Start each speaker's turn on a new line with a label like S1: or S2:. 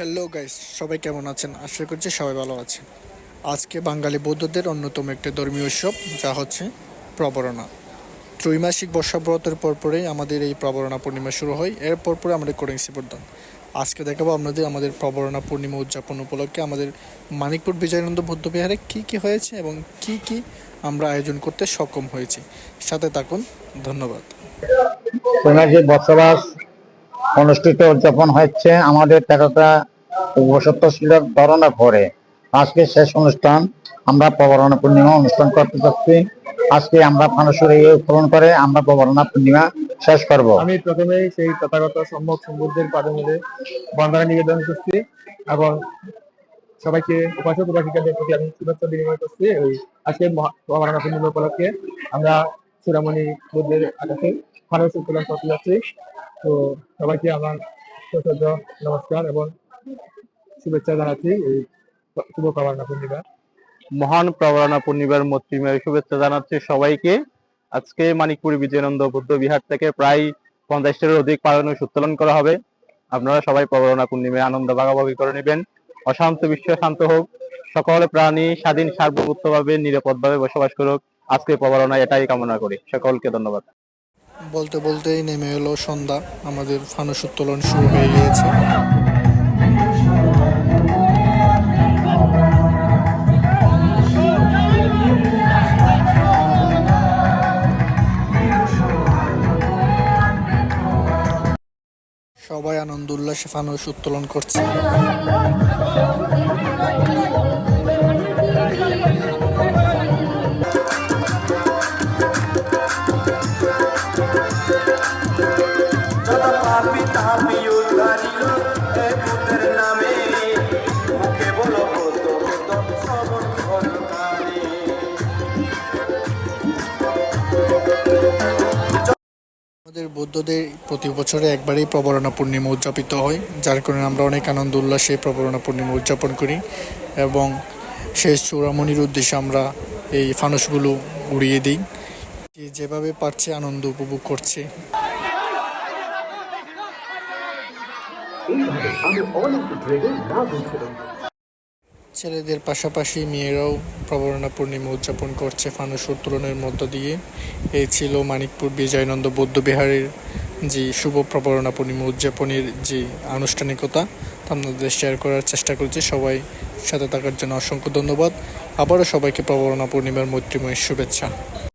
S1: Hello guys সবাই কেমন আছেন? আশা করছি সবাই ভালো আছেন। আজকে বাঙালি বৌদ্ধদের অন্যতম একটি ধর্মীয় উৎসব, যা হচ্ছে প্রবরণা ত্রৈমাসিক বর্ষাব্রতের পরপরেই আমাদের এই প্রবরণা পূর্ণিমা শুরু হয়। এর পরপরে আমাদের করেন্সি প্রদান আজকে দেখাবো আপনাদের আমাদের প্রবরণা পূর্ণিমা উদযাপন উপলক্ষে আমাদের মানিকপুর বিজয়ানন্দ বৌদ্ধ বিহারে কী কী হয়েছে এবং কি কি আমরা আয়োজন করতে সক্ষম হয়েছি। সাথে থাকুন, ধন্যবাদ।
S2: বসবাস অনুষ্ঠিত উদযাপন হচ্ছে আমাদের তেরোটা উপসত্তশীলের ধারণা করে, আজকে শেষ অনুষ্ঠান, আমরা প্রবরণা পূর্ণিমা অনুষ্ঠান করতে যাচ্ছি। আজকে আমরা ফানুসুর এই পূরণ করে, আমরা প্রবরণা পূর্ণিমা শেষ করব।
S3: আমি প্রথমেই সেই তথাগত সম্যক সম্বুদ্ধের পাদে মিলে বন্দনা নিবেদন করছি এবং সবাইকে উপাসক উপাসিকাদের প্রতি আমি শুভেচ্ছা বিনিময় করছি ওই আজকে মহারানা পূর্ণিমা উপলক্ষে। আমরা চূড়ামণি বুদ্ধের আকাশে ফানুস উত্তোলন করতে যাচ্ছি। তো সবাইকে আমার নমস্কার এবং শুভেচ্ছা জানাচ্ছি এই শুভ মহারানা পূর্ণিমা।
S4: মহান প্রবরণা পূর্ণিমার মৈত্রীময় শুভেচ্ছা জানাচ্ছি সবাইকে। আজকে মানিকপুর বিজয়ানন্দ বৌদ্ধ বিহার থেকে প্রায় পঞ্চাশটির অধিক পালন উত্তোলন করা হবে। আপনারা সবাই প্রবরণা পূর্ণিমায় আনন্দ ভাগাভাগি করে নেবেন। অশান্ত বিশ্ব শান্ত হোক। সকল প্রাণী স্বাধীন সার্বভৌমত্বভাবে নিরাপদভাবে বসবাস করুক। আজকে প্রবরণা এটাই কামনা করি। সকলকে ধন্যবাদ।
S1: বলতে বলতেই নেমে এলো সন্ধ্যা। আমাদের ফানুস উত্তোলন শুরু হয়ে গিয়েছে। সবাই আনন্দ উল্লাসে ফানুস উত্তোলন করছে। আমাদের বৌদ্ধদের প্রতি বছরে একবারই প্রবরণা পূর্ণিমা উদযাপিত হয়। যার কারণে আমরা অনেক আনন্দ উল্লাসে প্রবরণা পূর্ণিমা উদযাপন করি এবং সেই চূড়ামণির উদ্দেশ্যে আমরা এই ফানুসগুলো উড়িয়ে দিই। যেভাবে পারছে আনন্দ উপভোগ করছে। ছেলেদের পাশাপাশি মেয়েরাও প্রবরণা পূর্ণিমা উদযাপন করছে ফানুস উত্তোলনের মধ্য দিয়ে। এই ছিল মানিকপুর বিজয়নন্দ বৌদ্ধবিহারের যে শুভ প্রবরণা পূর্ণিমা উদযাপনের যে আনুষ্ঠানিকতা, তা আপনাদের শেয়ার করার চেষ্টা করছি। সবাই সাথে থাকার জন্য অসংখ্য ধন্যবাদ। আবারও সবাইকে প্রবরণা পূর্ণিমার মৈত্রীময় শুভেচ্ছা।